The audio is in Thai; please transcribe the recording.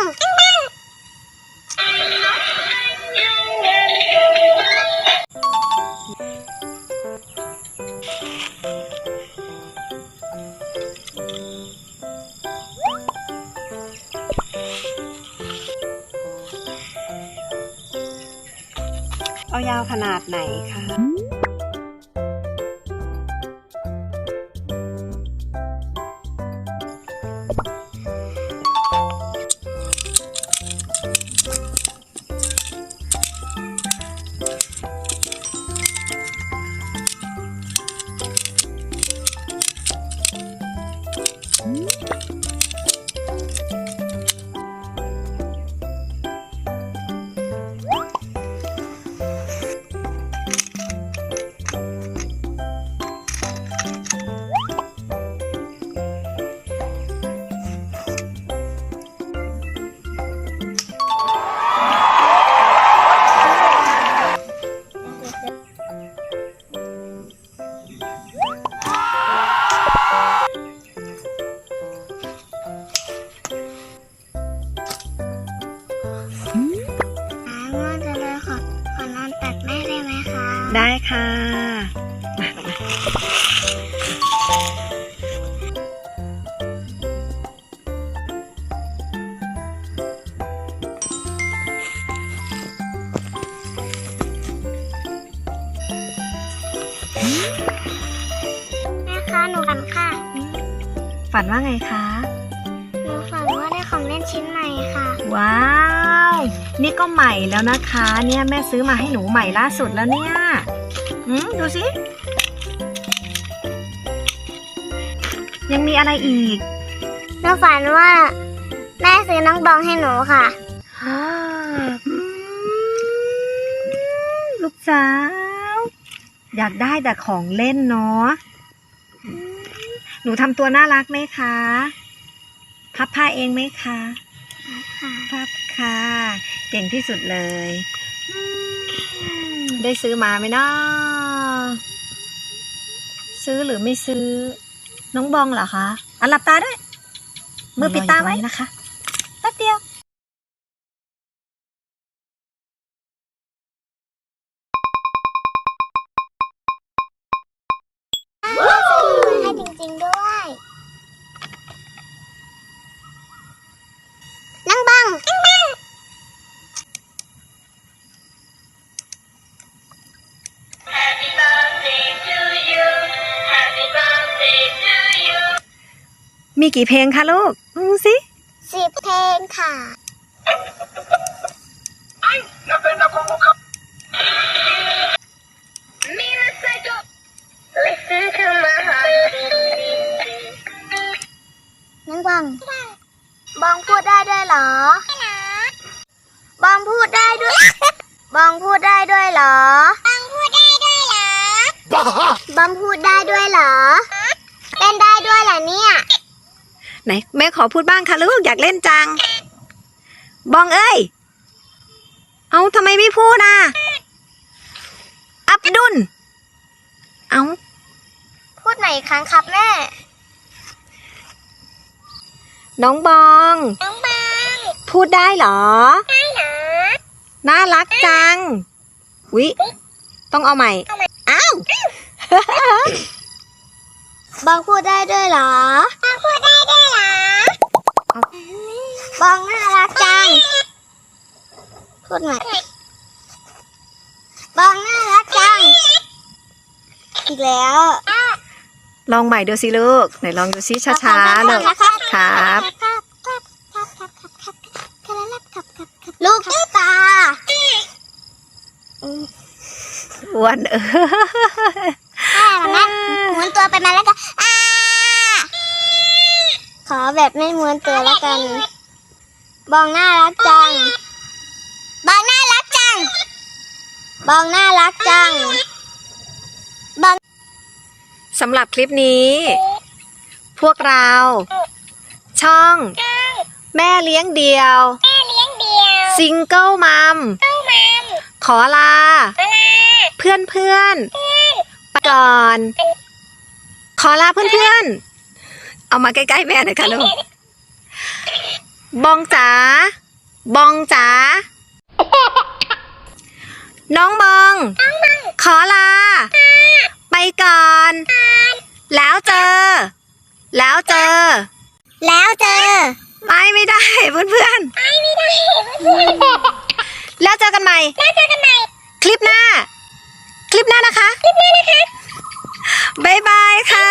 เอายาวขนาดไหนคะ ได้ค่ะมามาแม่คะหนูฝันค่ะ ฝันว่าไงคะ หนูฝันว่าได้ของเล่นชิ้นใหม่ค่ะ ว้าว นี่ก็ใหม่แล้วนะคะ เนี่ยแม่ซื้อมาให้หนูใหม่ล่าสุดแล้วเนี่ยอืมดูสิยังมีอะไรอีกหนูฝันว่า แม่ซื้อน้องบองให้หนูค่ะฮ่าอืมลูกสาว อยากได้แต่ของเล่นเนาะอืมหนูทำตัวน่ารักไหมคะพับผ้าเองไหมคะ ค่ะพับค่ะ เก่งที่สุดเลยอืมได้ซื้อมาไหมเนาะซื้อหรือไม่ซื้อ น้องบองเหรอคะอะหลับตาด้วย มือปิดตาไว้นะคะ แป๊บเดียว มีกี่เพลงคะลูกดูสิสิบเพลงค่ะนั่งบังบองพูดได้ด้วยเหรอบองพูดได้ด้วยบองพูดได้ด้วยเหรอบองพูดได้ด้วยเหรอบองพูดได้ด้วยเหรอ เต้นได้ด้วยเหรอเนี่ย ไหนแม่ขอพูดบ้างค่ะลูกอยากเล่นจัง บองเอ้ย เอาทำไมไม่พูดอะ อับดุล เอาพูดใหม่อีกครั้งครับแม่ น้องบอง น้องบังพูดได้เหรอ ได้เหรอน่ารักจัง วิ ต้องเอาใหม่ อ้าว บองพูดได้ด้วยเหรอบองพูดได้ด้วยเหรอบองน่ารักจัง พูดใหม่บองน่ารักจัง อีกแล้ว ลองใหม่ดูสิลูก ไหนลองดูสิช้าๆลูกครับลูกตาอ้วนเออแม่แม่ม้วน ตัวไปมาแล้วก็อ่าขอแบบไม่ม้วนตัวแล้วกัน บองน่ารักจัง บองน่ารักจัง บองน่ารักจังสำหรับคลิปนี้ พวกเรา ช่อง แม่เลี้ยงเดียว ซิงเกิลมัม ขอลา เพื่อนเพื่อนๆไปก่อน ขอลาเพื่อนเพื่อนๆ เอามาใกล้ๆแม่หน่อยค่ะลูก บองจ๋า บองจ๋า น้องบอง ขอลา ไปก่อน แล้วเจอ แล้วเจอ แล้วเจอ ไม่ไม่ได้เพื่อนไม่ได้เพื่อนๆแล้วเจอกันใหม่ แล้วเจอกันใหม่ คลิปหน้า คลิปหน้านะคะ คลิปหน้านะคะ บ๊ายบายค่ะ